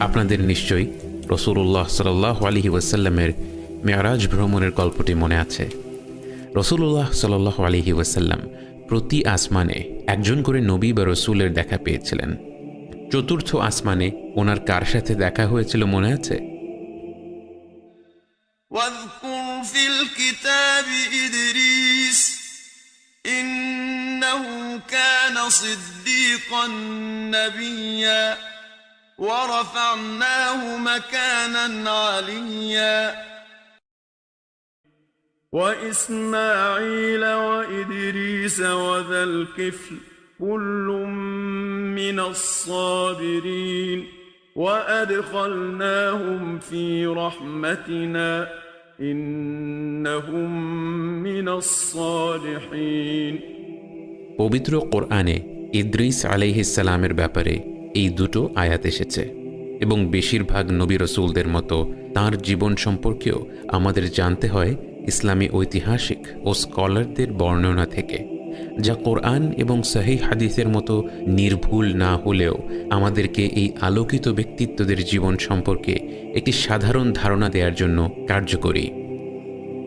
আপনাদের নিশ্চয়ই রসুল্লাহ সাল্লাহ আলহি ওয়াসাল্লামের মেয়ারাজ ভ্রমণের গল্পটি মনে আছে। রসুল্লাহ সাল্লাহ আলহি ওয়াসাল্লাম প্রতি আসমানে একজন করে নবী বা রসুলের দেখা পেয়েছিলেন। চতুর্থ আসমানে ওনার কার সাথে দেখা হয়েছিল মনে আছে? ইন্নাহু কানা সিদ্দীকান নাবিয়্যা ورفعناه مكانا عليا وإسماعيل وإدريس وذا الكفل كل من الصابرين وأدخلناهم في رحمتنا إنهم من الصالحين পবিত্র কোরআনে ইদ্রিস আলাইহিসালামের ব্যাপারে এই দুটো আয়াত এসেছে এবং বেশিরভাগ নবী রসুলদের মতো তার জীবন সম্পর্কেও আমাদের জানতে হয় ইসলামী ঐতিহাসিক ও স্কলারদের বর্ণনা থেকে, যা কোরআন এবং সাহি হাদিসের মতো নির্ভুল না হলেও আমাদেরকে এই আলোকিত ব্যক্তিত্বদের জীবন সম্পর্কে একটি সাধারণ ধারণা দেওয়ার জন্য কার্যকরী।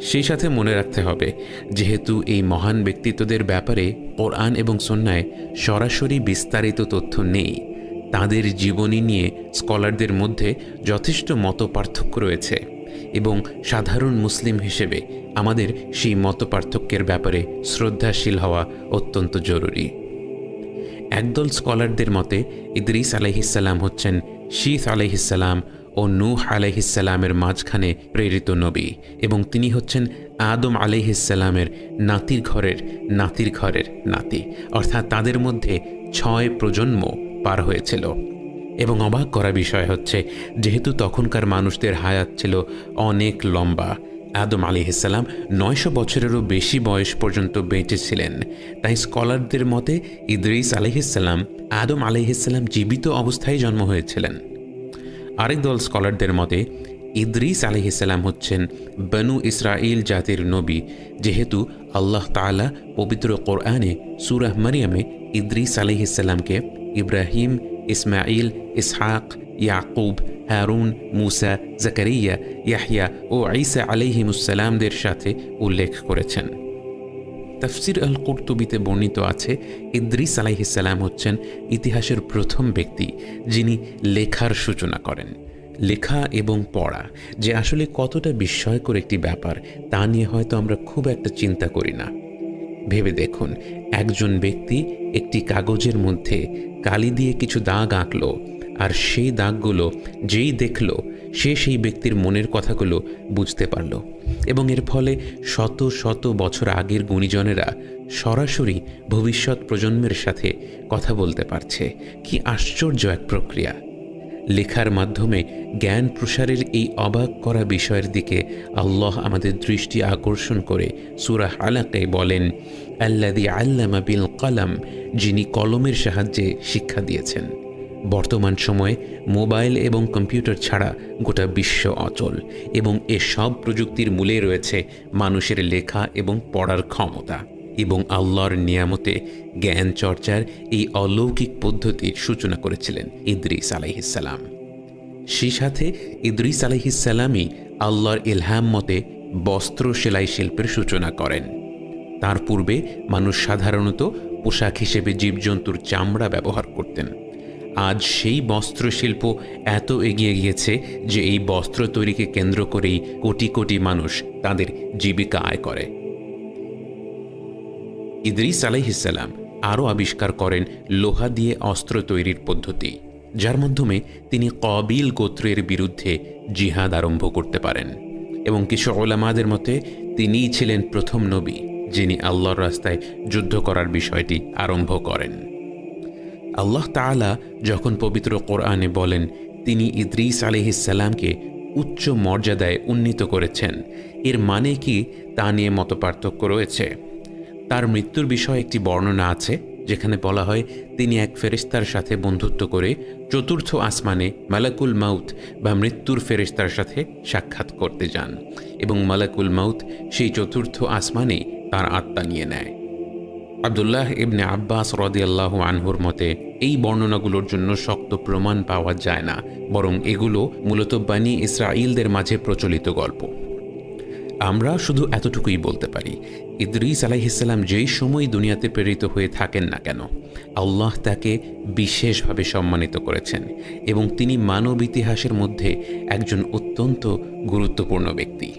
সেই সাথে মনে রাখতে হবে, যেহেতু এই মহান ব্যক্তিত্বদের ব্যাপারে কোরআন এবং সন্ন্যায় সরাসরি বিস্তারিত তথ্য নেই তাদের জীবনী নিয়ে স্কলারদের মধ্যে যথেষ্ট মত পার্থক্য রয়েছে এবং সাধারণ মুসলিম হিসেবে আমাদের সেই মত পার্থক্যের ব্যাপারে শ্রদ্ধাশীল হওয়া অত্যন্ত জরুরি। একদল স্কলারদের মতে, ইদ্রিস আলাইহিসাল্লাম হচ্ছেন শীত আলাইহিসাল্লাম ও নূহ আলাইহিসাল্লামের মাঝখানে প্রেরিত নবী এবং তিনি হচ্ছেন আদম আলাইহিসাল্লামের নাতির ঘরের নাতির ঘরের নাতি। অর্থাৎ তাদের মধ্যে ছয় প্রজন্ম পার হয়েছিল। এবং অবাক করা বিষয় হচ্ছে, যেহেতু তখনকার মানুষদের হায়াত ছিল অনেক লম্বা, আদম আলী ইসাল্লাম নয়শো বছরেরও বেশি বয়স পর্যন্ত বেঁচেছিলেন তাই স্কলারদের মতে, ইদ্রিস আলিহিসাল্লাম আদম আলিহিসাল্লাম জীবিত অবস্থায় জন্ম হয়েছিলেন। আরেক দল স্কলারদের মতে, ইদ্রিস আলিহিসাল্লাম হচ্ছেন বনু ইসরাইল জাতির নবী, যেহেতু আল্লাহ তাআলা পবিত্র কোরআনে সুরাহ মারিয়ামে ইদ্রিস আলিহিসাল্লামকে ইব্রাহিম ইসমাইল ইসহাক ইয়াকুব হারুন মুসা জাকারিয়া ইয়াহিয়া ও ঈসা আলিহিমুসালামদের সাথে উল্লেখ করেছেন। তাফসির আল কুর্তুবিতে বর্ণিত আছে, ইদ্রিস আলাইহিসাল্লাম হচ্ছেন ইতিহাসের প্রথম ব্যক্তি যিনি লেখার সূচনা করেন। লেখা এবং পড়া যে আসলে কতটা বিস্ময়কর একটি ব্যাপার, তা নিয়ে হয়তো আমরা খুব একটা চিন্তা করি না। ভেবে দেখুন, একজন ব্যক্তি একটি কাগজের মধ্যে কালি দিয়ে কিছু দাগ আঁকল, আর সেই দাগগুলো যেই দেখল, সে সেই ব্যক্তির মনের কথাগুলো বুঝতে পারল। এবং এর ফলে শত শত বছর আগের গুণীজনেরা সরাসরি ভবিষ্যৎ প্রজন্মের সাথে কথা বলতে পারছে। কি আশ্চর্য এক প্রক্রিয়া! লেখার মাধ্যমে জ্ঞান প্রসারের এই অবাক করা বিষয়ের দিকে আল্লাহ আমাদের দৃষ্টি আকর্ষণ করে সুরাহ আলাকে বলেন আল্লাদি আল্লামা বিল কলাম যিনি কলমের সাহায্যে শিক্ষা দিয়েছেন। বর্তমান সময়ে মোবাইল এবং কম্পিউটার ছাড়া গোটা বিশ্ব অচল এবং এ সব প্রযুক্তির মূলে রয়েছে মানুষের লেখা এবং পড়ার ক্ষমতা। এবং আল্লাহর নিয়ামতে জ্ঞান চর্চার এই অলৌকিক পদ্ধতির সূচনা করেছিলেন ইদ্রিস আলাইহিসাল্লাম সেই সাথে ইদ্রিস আলাইহিসাল্লামই আল্লাহর ইলহাম মতে বস্ত্র সেলাই শিল্পের সূচনা করেন। তার পূর্বে মানুষ সাধারণত পোশাক হিসেবে জীবজন্তুর চামড়া ব্যবহার করতেন। আজ সেই বস্ত্রশিল্প এত এগিয়ে গিয়েছে যে এই বস্ত্র তৈরিকে কেন্দ্র করেই কোটি কোটি মানুষ তাদের জীবিকা আয় করে। ইদ্রিস আলাইহিসাল্লাম আরও আবিষ্কার করেন লোহা দিয়ে অস্ত্র তৈরির পদ্ধতি, যার মাধ্যমে তিনি কবিল গোত্রের বিরুদ্ধে জিহাদ আরম্ভ করতে পারেন। এবং কিছু ওলামাদের মতে, তিনিই ছিলেন প্রথম নবী, যিনি আল্লাহর রাস্তায় যুদ্ধ করার বিষয়টি আরম্ভ করেন। আল্লাহ তাআলা যখন পবিত্র কোরআনে বলেন, তিনি ইদ্রিস আলিহিসাল্লামকে উচ্চ মর্যাদায় উন্নীত করেছেন, এর মানে কি তা নিয়ে মতপার্থক্য রয়েছে? তার মৃত্যুর বিষয়ে একটি বর্ণনা আছে, যেখানে বলা হয়, তিনি এক ফেরেস্তার সাথে বন্ধুত্ব করে চতুর্থ আসমানে মালাকুল মাউত বা মৃত্যুর ফেরেস্তার সাথে সাক্ষাৎ করতে যান এবং মালাকুল মাউত সেই চতুর্থ আসমানে তার আত্মা নিয়ে নেয়। আবদুল্লাহ ইবনে আব্বাস রদিয়াল্লাহু আনহুর মতে, এই বর্ণনাগুলোর জন্য শক্ত প্রমাণ পাওয়া যায় না, বরং এগুলো মূলত বানি ইসরাইলদের মাঝে প্রচলিত গল্প। আমরা শুধু এতটুকুই বলতে পারি, ইদ্রিস আলাইহিসাল্লাম যেই সময় দুনিয়াতে প্রেরিত হয়ে থাকেন না কেন, আল্লাহ তাকে বিশেষভাবে সম্মানিত করেছেন এবং তিনি মানব ইতিহাসের মধ্যে একজন অত্যন্ত গুরুত্বপূর্ণ ব্যক্তি।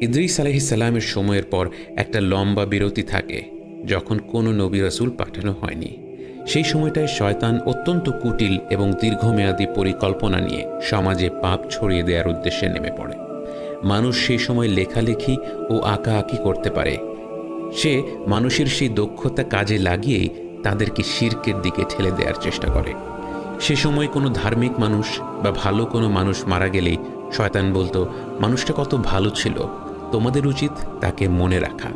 ইদ্রিস আলাইহিসাল্লামের সময়ের পর একটা লম্বা বিরতি থাকে যখন কোনো নবী রসুল পাঠানো হয়নি। সেই সময়টায় শয়তান অত্যন্ত কুটিল এবং দীর্ঘমেয়াদী পরিকল্পনা নিয়ে সমাজে পাপ ছড়িয়ে দেওয়ার উদ্দেশ্যে নেমে পড়ে। মানুষ সেই সময় লেখালেখি ও আঁকাআঁকি করতে পারে। সে মানুষের সেই দক্ষতা কাজে লাগিয়েই তাদেরকে শির্কের দিকে ঠেলে দেওয়ার চেষ্টা করে। সে সময় কোনো ধার্মিক মানুষ বা ভালো কোনো মানুষ মারা গেলেই শয়তান বলতো, মানুষটা কত ভালো ছিল, তোমাদের উচিত তাকে মনে রাখা।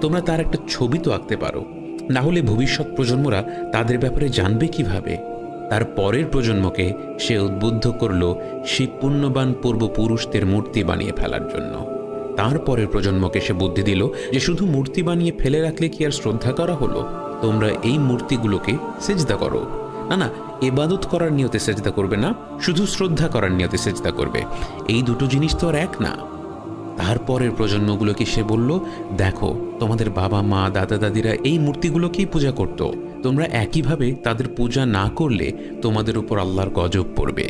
তোমরা তার একটা ছবি তো আঁকতে পারো। না হলে ভবিষ্যৎ প্রজন্মরা তাদের ব্যাপারে জানবে কীভাবে? তার পরের প্রজন্মকে সে উদ্বুদ্ধ করল সেই পুণ্যবান পূর্বপুরুষদের মূর্তি বানিয়ে ফেলার জন্য। তারপরের প্রজন্মকে সে বুদ্ধি দিল যে শুধু মূর্তি বানিয়ে ফেলে রাখলে কি আর শ্রদ্ধা করা হলো? তোমরা এই মূর্তিগুলোকে সেজদা করো। না না, এবাদত করার নিয়তে সেজদা করবে না, শুধু শ্রদ্ধা করার নিয়তে সেজদা করবে। এই দুটো জিনিস তো আর এক না। তারপরের প্রজন্মগুলোকে সে বলল, দেখো, তোমাদের বাবা মা দাদা দাদিরা এই মূর্তিগুলোকেই পূজা করত। তোমরা একইভাবে তাদের পূজা না করলে তোমাদের উপর আল্লাহর গজব পড়বে।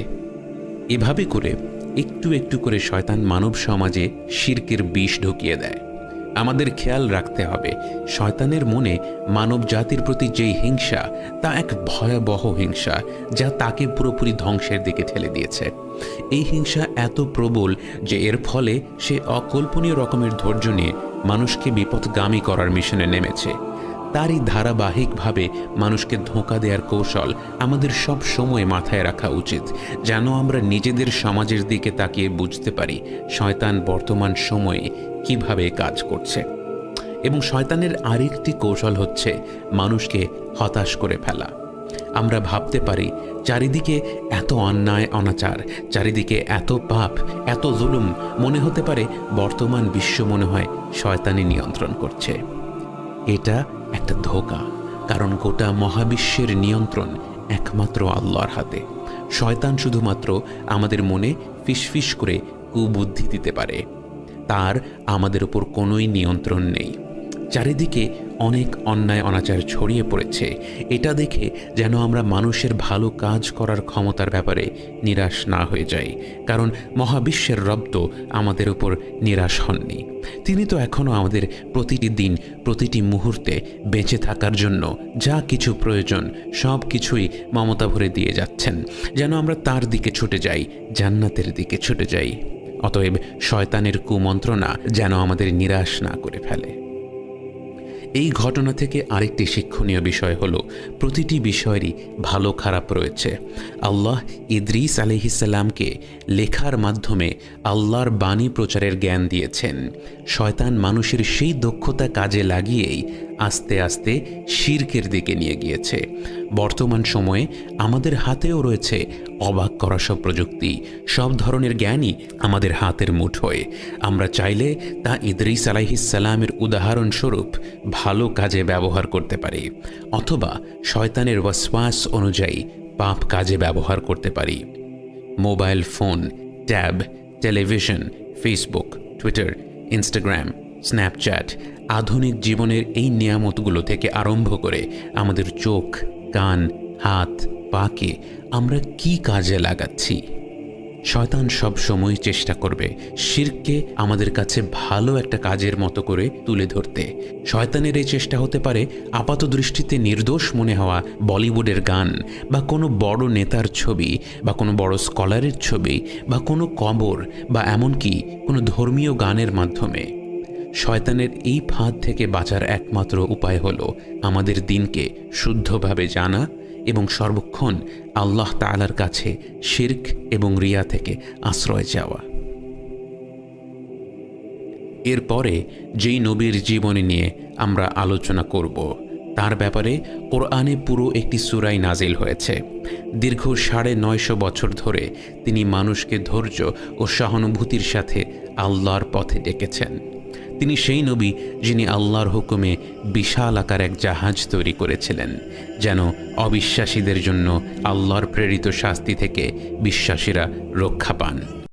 এভাবে করে একটু একটু করে শয়তান মানব সমাজে শির্কের বিষ ঢুকিয়ে দেয়। আমাদের খেয়াল রাখতে হবে, শয়তানের মনে মানব জাতির প্রতি যেই হিংসা, তা এক ভয়াবহ হিংসা যা তাকে পুরোপুরি ধ্বংসের দিকে ঠেলে দিয়েছে। এই হিংসা এত প্রবল যে এর ফলে সে অকল্পনীয় রকমের ধৈর্য নিয়ে মানুষকে বিপদগামী করার মিশনে নেমেছে। তারই ধারাবাহিকভাবে মানুষকে ধোঁকা দেওয়ার কৌশল আমাদের সব সময় মাথায় রাখা উচিত, যেন আমরা নিজেদের সমাজের দিকে তাকিয়ে বুঝতে পারি শয়তান বর্তমান সময়ে কীভাবে কাজ করছে। এবং শয়তানের আরেকটি কৌশল হচ্ছে মানুষকে হতাশ করে ফেলা। আমরা ভাবতে পারি চারিদিকে এত অন্যায়, অনাচার, চারিদিকে এত পাপ, এত জুলুম, মনে হতে পারে বর্তমান বিশ্ব মনে হয় শয়তানি নিয়ন্ত্রণ করছে। এটা একটা ধোকা, কারণ গোটা মহাবিশ্বের নিয়ন্ত্রণ একমাত্র আল্লাহর হাতে। শয়তান শুধুমাত্র আমাদের মনে ফিসফিস করে কুবুদ্ধি দিতে পারে। তার আমাদের উপর কোনোই নিয়ন্ত্রণ নেই। চারিদিকে অনেক অন্যায় অনাচার ছড়িয়ে পড়েছে। এটা দেখে যেন আমরা মানুষের ভালো কাজ করার ক্ষমতার ব্যাপারে নিরাশ না হয়ে যাই, কারণ মহাবিশ্বের রব তো আমাদের উপর নিরাশ হননি। তিনি তো এখনও আমাদের প্রতিটি দিন, প্রতিটি মুহূর্তে বেঁচে থাকার জন্য যা কিছু প্রয়োজন, সব কিছুই মমতা ভরে দিয়ে যাচ্ছেন, যেন আমরা তার দিকে ছুটে যাই, জান্নাতের দিকে ছুটে যাই। অতএব শয়তানের কুমন্ত্রণা যেন আমাদের নিরাশ না করে ফেলে। এই ঘটনা থেকে আরেকটি শিক্ষণীয় বিষয় হলো, প্রতিটি বিষয়েরই ভালো খারাপ রয়েছে। আল্লাহ ইদ্রিস আলিহিসাল্লামকে লেখার মাধ্যমে আল্লাহর বাণী প্রচারের জ্ঞান দিয়েছেন। শয়তান মানুষের সেই দক্ষতা কাজে লাগিয়েই আস্তে আস্তে শির্কের দিকে নিয়ে গিয়েছে। বর্তমান সময়ে আমাদের হাতেও রয়েছে অবাক করা সব প্রযুক্তি, সব ধরনের জ্ঞানই আমাদের হাতের মুঠোয় আমরা চাইলে তা ইদ্রিস আলাইহিসাল্লামের উদাহরণস্বরূপ ভালো কাজে ব্যবহার করতে পারি, অথবা শয়তানের ওয়াসওয়াস অনুযায়ী পাপ কাজে ব্যবহার করতে পারি। Mobile phone, tab, television, Facebook, Twitter Instagram Snapchat আধুনিক জীবনের এই নিয়ামতগুলো থেকে আরম্ভ করে আমাদের চোখ, কান, হাত, পাকে আমরা কি কাজে লাগাচ্ছি? শয়তান সব সময় চেষ্টা করবে শিরকে আমাদের কাছে ভালো একটা কাজের মতো করে তুলে ধরতে। শয়তানের এই চেষ্টা হতে পারে আপাত দৃষ্টিতে নির্দোষ মনে হওয়া বলিউডের গান বা কোনো বড় নেতার ছবি বা কোনো বড় স্কলারের ছবি বা কোনো কবর বা এমনকি কোনো ধর্মীয় গানের মাধ্যমে। শয়তানের এই ফাঁদ থেকে বাঁচার একমাত্র উপায় হল আমাদের দিনকে শুদ্ধভাবে জানা এবং সর্বক্ষণ আল্লাহ তালার কাছে শির্ক এবং রিয়া থেকে আশ্রয় যাওয়া এরপরে যেই নবীর জীবনী নিয়ে আমরা আলোচনা করব, তার ব্যাপারে কোরআনে পুরো একটি সুরাই নাজিল হয়েছে। দীর্ঘ সাড়ে নয়শো বছর ধরে তিনি মানুষকে ধৈর্য ও সহানুভূতির সাথে আল্লাহর পথে ডেকেছেন। তিনি সেই নবী যিনি আল্লাহর হুকুমে বিশাল আকার এক জাহাজ তৈরি করেছিলেন, যেন অবিশ্বাসীদের জন্য আল্লাহর প্রেরিত শাস্তি থেকে বিশ্বাসীরা রক্ষা পান।